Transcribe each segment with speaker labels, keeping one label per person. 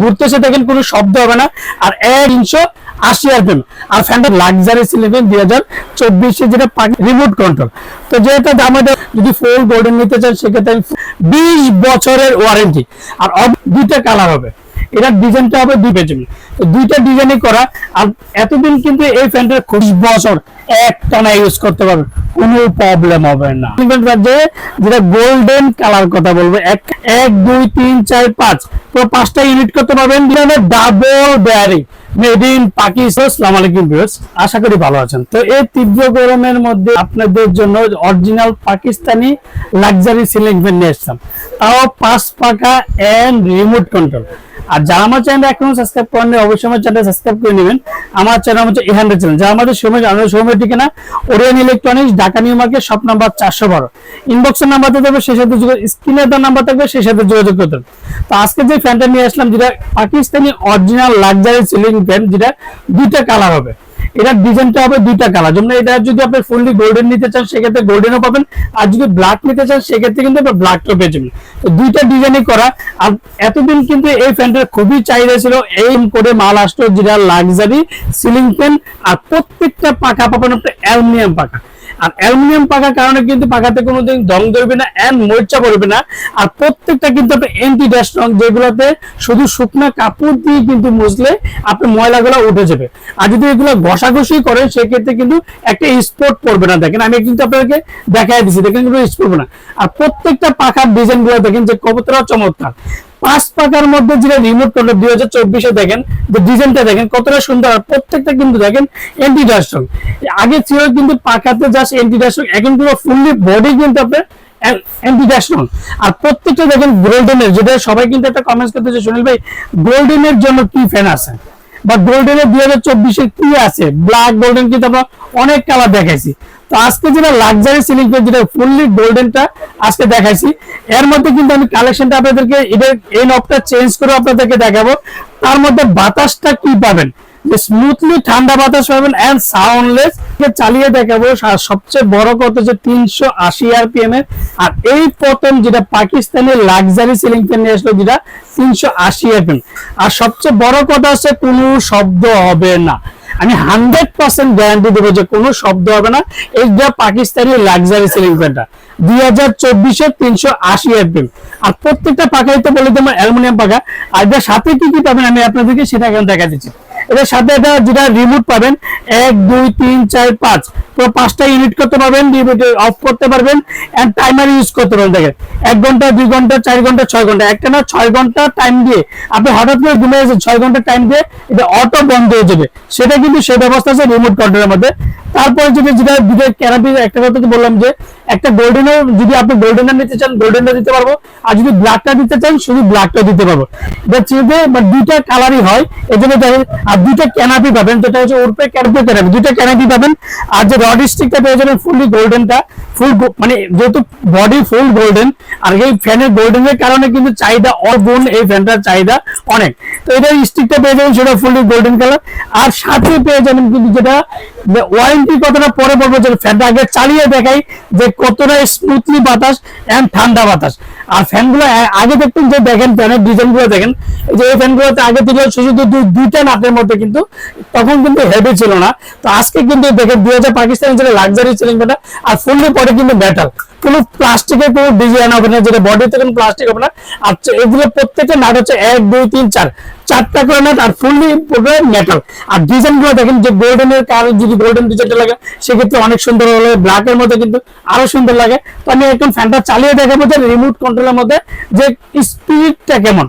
Speaker 1: ঘুরতেছে দেখেন কোনো শব্দ হবে না। আর তিনশো আশি আর আরপিএম আর ফ্যানটা লাক্সারি সিলিভেন দুই হাজার চব্বিশে যেটা রিমোট কন্ট্রোল তো যেটা আমাদের যদি ফুল গোল্ডেন নিতে চান, সেক্ষেত্রে বিশ বছরের ওয়ারেন্টি আর দুইটা কালার হবে। এটা ডিজাইনটা হবে দুই পেজে তো দুইটা ডিজাইনই করা। আর এতদিন কিন্তু এই ফ্যানটা খুব বছর একটানা ইউজ করতে পারবে। কোনো প্রবলেম হবে না। যেটা গোল্ডেন কালার কথা বলব, এক এক, দুই, তিন, চার, পাঁচ। তো পাঁচটা ইউনিট করতে পারবেন। Double bearing made in Pakistan আসসালামু আলাইকুম ভিউয়ার্স আশা করি ভালো আছেন। তো এই তীব্র গরমের মধ্যে আপনাদের জন্য original Pakistani luxury ceiling fan নিয়ে আসলাম তাও পাঁচ পাকা এন্ড রিমোট কন্ট্রোল আর যারা আমার চ্যানেল এখনও সাবস্ক্রাইব করেন অবশ্যই আমার চ্যানেল সাবস্ক্রাইব করে নেবেন। আমার চ্যানেল হচ্ছে এহান্ড্রেড চ্যানেল যারা আমাদের সময় আমাদের সময় ঠিকানা Orion electronics Dhaka New Market shop number চারশো বারো। ইনবক্সের নাম্বার দেবে সেই সাথে স্ক্রিনের দেওয়ার নাম্বার থাকবে, সেই সাথে যোগাযোগ করতে হবে। তো আজকে যে ফ্যানটা নিয়ে আসলাম, যেটা Pakistani original luxury ceiling fan যেটা দুইটা কালার হবে। এটার ডিজাইনটা হবে দুইটা কালার। যেমন এটা যদি আপনি ফুললি গোল্ডেন নিতে চান, সেক্ষেত্রে গোল্ডেনও পাবেন। আর যদি ব্ল্যাক নিতে চান, সেক্ষেত্রে কিন্তু আপনি ব্ল্যাকটাও পেয়ে যাবেন। তো দুইটা ডিজাইনই করা। আর এতদিন কিন্তু এই ফ্যানটার খুবই চাহিদা ছিল। এই করে মাল আসতো যেটা লাক্সারি সিলিং ফ্যান আর প্রত্যেকটা পাখা পাবেন আপনি অ্যালুমিনিয়াম পাকা আর অ্যালুমিনিয়াম পাকার কারণে কিন্তু পাকাতে কোনোদিন দম ধরবে না এন্ড মরিচা পড়বে না। আর প্রত্যেকটা কিন্তু আপনি এন্টি ডাস্ট রং যেগুলোতে শুধু শুকনো কাপড় দিয়ে কিন্তু মুছলে আপনার ময়লাগুলো উঠে যাবে। আর যদি এগুলো ঘষাঘষি করেন, সেক্ষেত্রে কিন্তু একটা স্পট পড়বে না। দেখেন, আমি কিন্তু আপনাদেরকে দেখাই দিচ্ছি দেখেন কিন্তু স্পট পড়বে না। আর প্রত্যেকটা পাখার ডিজাইনগুলো দেখেন যে কতটা চমৎকার। পাঁচ পাকার মধ্যে যেটা রিমোট কন্ট্রোল দুই হাজার চব্বিশে দেখেন, যে ডিজাইনটা দেখেন, কতটা সুন্দর। আর প্রত্যেকটা কিন্তু দেখেন এন্টি ডাস্টক আগে ছিল কিন্তু পাকাতে জাস্ট এন্টি ডাস্টক এখন পুরো ফুললি বডি কিন্তু আপনার আর প্রত্যেকটা দেখেন গোল্ডেনের যেটা সবাই কিন্তু একটা কমেন্টস করতেছে সুনীল ভাই গোল্ডেনের জন্য কি ফ্যান আছে? বা গোল্ডেনের দুই হাজার চব্বিশে কি আছে? ব্ল্যাক গোল্ডেন কিন্তু আমরা অনেক কালার দেখাইছি। তো আজকে যেটা লাক্সারি সিলিং ফ্যান যেটা ফুললি গোল্ডেনটা আজকে দেখাইছি। এর মধ্যে কিন্তু আমি কালেকশনটা আপনাদেরকে এদের এই নবটা চেঞ্জ করে আপনাদেরকে দেখাবো। তার মধ্যে বাতাসটা কি পাবেন? যে স্মুথলি ঠান্ডা বাতাস পাবেন এন্ড সাউন্ডলেস চালিয়ে দেখাবো সবচেয়ে বড় কথা হচ্ছে তিনশো আশি আরপিএম এর আর এই প্রথম যেটা পাকিস্তানের লাক্সারি সিলিং ফ্যান নিয়ে আসলো যেটা তিনশো আশি আরপিএম আর সবচেয়ে বড় কথা হচ্ছে কোনো শব্দ হবে না। আমি হান্ড্রেড পার্সেন্ট গ্যারান্টি দেবো যে কোনো শব্দ হবে না। এইটা পাকিস্তানি লাক্সারি সিলিং ফ্যানটা দুই হাজার চব্বিশে তিনশো আশি এফএম আর প্রত্যেকটা পাখাই তো বলে দেবো অ্যালুমিনিয়াম পাখা। আর যা সাথে কি কি পাবেন আমি আপনাদেরকে সেটা এখন দেখা দিচ্ছি এটার সাথে এটা যেটা রিমোট পাবেন, এক, দুই, তিন, চার, পাঁচ। তো পাঁচটা ইউনিট করতে পারবেন রিমোট অফ করতে পারবেন এন্ড টাইমার ইউজ করতে পারবেন। দেখেন, এক ঘণ্টা, দুই ঘণ্টা, চার ঘণ্টা, ছয় ঘণ্টা। একটা না, ছয় ঘণ্টা টাইম দিয়ে আপনি হঠাৎ করে ঘুমে গেছেন, ছয় ঘণ্টা টাইম দিয়ে এটা অটো বন্ধ হয়ে যাবে। সেটা কিন্তু সেই ব্যবস্থা আছে রিমোট কন্ট্রোলের মধ্যে। তারপরে যদি যেটা দুটো ক্যানাপি একটা কথা বললাম যে একটা গোল্ডেনও যদি আপনি গোল্ডেনটা নিতে চান গোল্ডেনটা দিতে পারব। আর যদি ব্ল্যাকটা দিতে চান, শুধু ব্ল্যাকটা দিতে পারব। চিনতে বা দুইটা কালারই হয়। এই জন্য আর দুইটা ক্যানাপি পাবেন, যেটা হচ্ছে ওরপে ক্যারপে ক্যানাপি দুইটা ক্যানাপি পাবেন, আর যে রড স্টিকটা পেয়ে যাবেন ফুললি গোল্ডেনটা ফুল মানে যেহেতু বডি ফুল গোল্ডেন আর এই ফ্যানের গোল্ডেনের কারণে কিন্তু চাহিদা অগুণ, এই ফ্যানটার চাহিদা অনেক। তো এটা স্টিকটা পেয়ে যাবেন, সেটা ফুললি গোল্ডেন কালার আর সাথে পেয়ে যাবেন কিন্তু যেটা ওয়ারেন্টি কতটা পরে পড়ব যে ফ্যানটা আগে চালিয়ে দেখাই যে কতটা স্মুথলি বাতাস এন্ড ঠান্ডা বাতাস। আর ফ্যানগুলো আগে দেখতেন যে দেখেন, ফ্যানের ডিজাইনগুলো দেখেন যে এই ফ্যানগুলোতে আগে ছিল শুধু দুইটা নাটের মধ্যে কিন্তু, তখন কিন্তু হেভি ছিল না। তো আজকে কিন্তু দেখেন দুই হাজার পাকিস্তানি যেটা লাক্সারি সিলিং ফ্যানটা, আর ফুললি পরে কিন্তু মেটাল কোনো প্লাস্টিকের কোনো ডিজাইন হবে না, যেটা বডিতে কোনো প্লাস্টিক হবে না। আর এগুলো প্রত্যেকটা নাট হচ্ছে এক, দুই, তিন, চার। চারটা করে নাট আর ফুললি পুরো মেটাল আর ডিজাইনগুলো দেখেন যে গোল্ডেনের কালার যদি গোল্ডেন ডিজাইনটা লাগে, সেক্ষেত্রে অনেক সুন্দর হলে ব্ল্যাক এর মধ্যে কিন্তু আরও সুন্দর লাগে। তো আমি এখন ফ্যানটা চালিয়ে দেখাবো যে রিমোট কন্ট্রোলের মধ্যে যে স্পিডটা কেমন।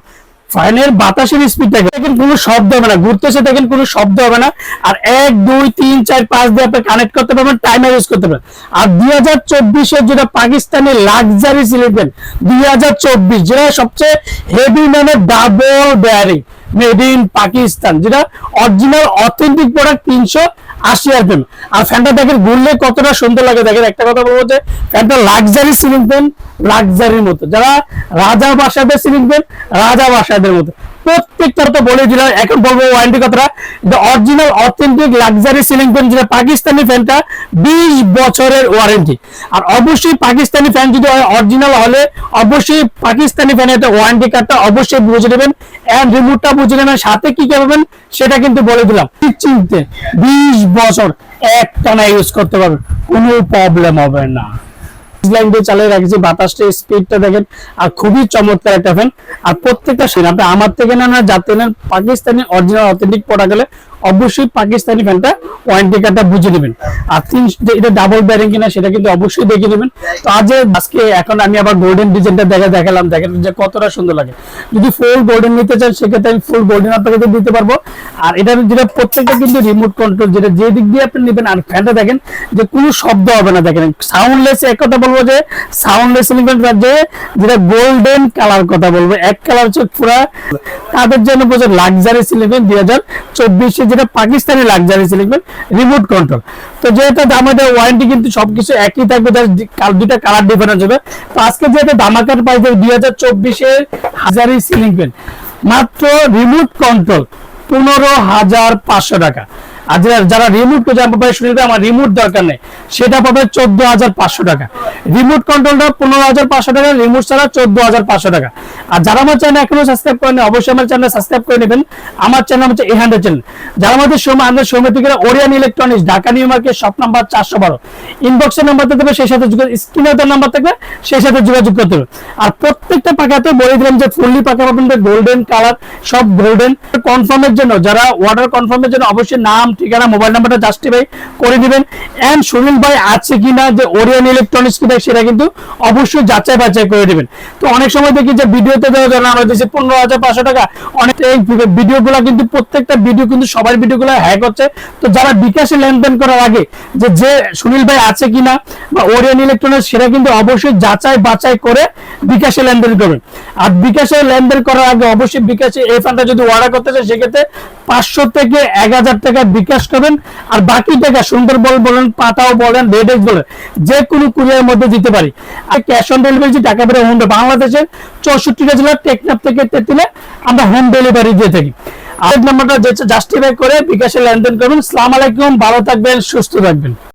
Speaker 1: ফ্যানের বাতাসের স্পিডটা দেখেন কোনো শব্দ হবে না, ঘুরতেছে দেখেন কোনো শব্দ হবে না। আর এক, দুই, তিন, চার, পাঁচ দিয়ে আপনি কানেক্ট করতে পারবেন টাইমার ইউজ করতে পারবেন। আর দুই হাজার চব্বিশের যেটা পাকিস্তানি লাক্সারি সিলিন্ডার দুই হাজার চব্বিশ, যেটা সবচেয়ে হেভি মানে double bearing made in Pakistan যেটা অরিজিনাল অথেন্টিক প্রোডাক্ট তিনশো আশি আর আরপিএম আর ফ্যানটা দেখেন ঘুরলে কতটা সুন্দর লাগে দেখেন, একটা কথা বলব যে ফ্যানটা লাক্সারি সিলিং ফ্যান লাক্সারির মতো। যারা রাজা বাসাদের সিলিং ফ্যান রাজা বাসাদের মতো। প্রত্যেকটা তো বলে দিলাম। এখন বলব ওয়ারেন্টি কথাটা। The original authentic luxury ceiling fan যেটা পাকিস্তানি ফ্যানটা বিশ বছরের ওয়ারেন্টি আর অবশ্যই পাকিস্তানি ফ্যান যদি অরিজিনাল হলে অবশ্যই পাকিস্তানি ফ্যানের একটা ওয়ারেন্টি কার্ডটা অবশ্যই বুঝে নেবেন। এন্ড রিমোটটা বুঝে নেবেন। সাথে কি কে করবেন সেটা কিন্তু বলে দিলাম। চিনতে বিশ বছর একটানা ইউজ করতে পারবেন। কোনো প্রবলেম হবে না। লাইন দিয়ে চালিয়ে রাখছি বাতাসটা স্পিডটা দেখেন, আর খুবই চমৎকার একটা ফ্যান আর প্রত্যেকটা সেন আপনি আমার থেকে না না যাতে নেন, পাকিস্তানি অরিজিনাল অথেন্টিক পড়া গেলে অবশ্যই পাকিস্তানি ফ্যানটা ওয়ারেন্টি কার্ডটা বুঝে নেবেন। আর এটা ডাবল ব্যারিং কিনা সেটা কিন্তু অবশ্যই দেখে নেবেন। তো আজ আজকে এখন আমি আবার গোল্ডেন ডিজাইনটা দেখা দেখালাম। দেখেন যে কতটা সুন্দর লাগে। যদি ফুল গোল্ডেন নিতে চান, সেক্ষেত্রে আমি ফুল গোল্ডেন আপনাকে দিতে পারব। আর এটা যেটা প্রত্যেকটা কিন্তু রিমোট কন্ট্রোল যেটা যে দিক দিয়ে আপনি নেবেন, আর ফ্যানটা দেখেন যে কোনো শব্দ হবে না। দেখেন সাউন্ডলেস এক কথা বলব যে সাউন্ডলেস যে, যেটা গোল্ডেন কালার কথা বলব। এক কালার হচ্ছে পুরা তাদের জন্য বলছে লাক্সারি সিলিভেন দুই হাজার চব্বিশে যেটা Pakistani luxury ceiling fan remote control তো যেহেতু আমাদের ওয়ারেন্টি কিন্তু সবকিছু একই থাকবে দুইটা কালার ডিফারেন্স হবে। তো আজকে যেহেতু দামাকার পাই দুই হাজার চব্বিশে হাজারি সিলিং ফ্যান মাত্র রিমোট কন্ট্রোল পনেরো হাজার পাঁচশো টাকা। আর যারা- রিমোট জাম্পার পাই শুনে আমার রিমোট দরকার নেই। সেটা পাবে চোদ্দ টাকা। রিমোট কন্ট্রোলটা পনেরো টাকা রিমোট ছাড়া চোদ্দ টাকা। আর যারা আমার চ্যানেল এখনও সাবস্ক্রাইব করেন অবশ্যই আমার চ্যানেল সাবস্ক্রাইব করে নেবেন। আমার চ্যানেল হচ্ছে এই হান্ড্রেড চ্যানেল যারা আমাদের সময় আমাদের সমিতিকে Orion electronics Dhaka New Market shop number চারশো বারো। ইনবক্সের নাম্বার থাকবে সেই সাথে স্ক্রিনের নাম্বার থাকবে, সেই সাথে যোগাযোগ করতে হবে। আর প্রত্যেকটা পাকাতে বলে দিলাম যে ফুললি পাকা পাবেন গোল্ডেন কালার সব গোল্ডেন কনফার্মের জন্য, যারা অর্ডার কনফার্মের জন্য, অবশ্যই নাম ঠিকানা মোবাইল নাম্বারটা জাস্টিফাই করে দিবেন। এন্ড সুনীল ভাই আছে কিনা যে ওরিয়ান ইলেকট্রনিক্স কিনা সেটা কিন্তু অবশ্যই যাচাই বাছাই করে দিবেন। তো অনেক সময় দেখি যে ভিডিওতে দেওয়া যায় আমরা দিচ্ছি পনেরো হাজার পাঁচশো টাকা, অনেক এই ভিডিওগুলো কিন্তু প্রত্যেকটা ভিডিও কিন্তু সবার ভিডিওগুলো হ্যাক হচ্ছে। তো যারা বিকাশে লেনদেন করার আগে যে যে সুনীল ভাই আছে কিনা বা ওরিয়ান ইলেকট্রনিক্স সেটা কিন্তু অবশ্যই যাচাই বাছাই করে বিকাশে লেনদেন করবেন। আর বিকাশে লেনদেন করার আগে অবশ্যই বিকাশে এই ফান্ডটা যদি অর্ডার করতে চান, সেক্ষেত্রে পাঁচশো থেকে এক হাজার টাকা বিকাশ করেন আর বাকি টাকা সুন্দরবন বলেন, পাতাও বলেন রেডেক্স বলেন, যে কোনো কুরিয়ার মধ্যে দিতে পারি। আর ক্যাশ অন ডেলিভারি টাকা বেড়ে হোম বাংলাদেশের চৌষট্টিটা জেলার টেকনাফ থেকে তেতুলে আমরা হোম ডেলিভারি দিয়ে থাকি। আর নাম্বারটা জাস্টিফাই করে বিকাশে লেনদেন করবেন। সালাম আলাইকুম, ভালো থাকবেন, সুস্থ থাকবেন।